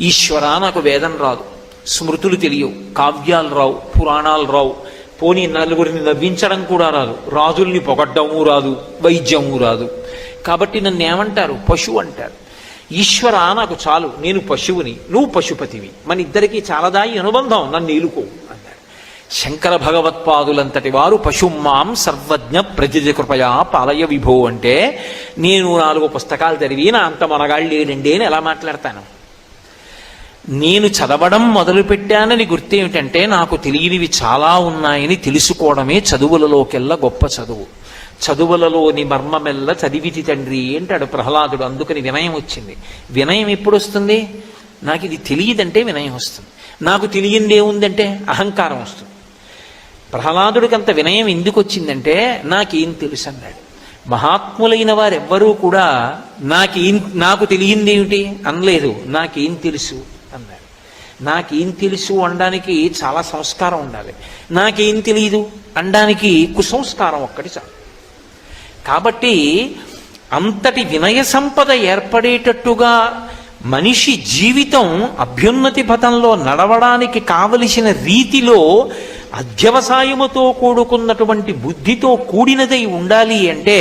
ఈశ్వర నాకు వేదం రాదు. స్మృతులు తెలియవు. కావ్యాలు రావు. పురాణాలు రావు. పోనీ నలుగురిని నవ్వించడం కూడా రాదు. రాజుల్ని పొగడ్డము రాదు. వైద్యము రాదు. కాబట్టి నన్ను ఏమంటారు పశువు అంటారు. ఈశ్వర నాకు చాలు. నేను పశువుని. నువ్వు పశుపతివి. మన ఇద్దరికీ చాలాదాయి అనుబంధం. నన్ను ఏలుకో అన్నాడు శంకర భగవత్పాదులంతటి వారు పశుమాం సర్వజ్ఞ ప్రజజ కృపయా పాలయ విభో అంటే నేను నాలుగు పుస్తకాలు చదివి నా అంత మనగాళ్ళు లేడండి అని ఎలా మాట్లాడతాను? నేను చదవడం మొదలుపెట్టానని గుర్తేమిటంటే నాకు తెలియనివి చాలా ఉన్నాయని తెలుసుకోవడమే చదువులలోకెల్లా గొప్ప చదువు. చదువులలోని మర్మమెల్ల చదివితి తండ్రి అంటాడు ప్రహ్లాదుడు. అందుకని వినయం వచ్చింది. వినయం ఎప్పుడు వస్తుంది? నాకు ఇది తెలియదంటే వినయం వస్తుంది. నాకు తెలియంది ఏముందంటే అహంకారం వస్తుంది. ప్రహ్లాదుడికి అంత వినయం ఎందుకు వచ్చిందంటే నాకేం తెలుసు అన్నాడు. మహాత్ములైన వారెవ్వరూ కూడా నాకేం నాకు తెలియంది ఏమిటి? అనలేదు. నాకేం తెలుసు? అన్నాడు నాకేం తెలుసు అనడానికి చాలా సంస్కారం ఉండాలి. నాకేం తెలియదు అనడానికి కుసంస్కారం ఒక్కటి చాలు. కాబట్టి అంతటి వినయ సంపద ఏర్పడేటట్టుగా మనిషి జీవితం అభ్యున్నతి పథంలో నడవడానికి కావలసిన రీతిలో అధ్యవసాయముతో కూడుకున్నటువంటి బుద్ధితో కూడినదై ఉండాలి అంటే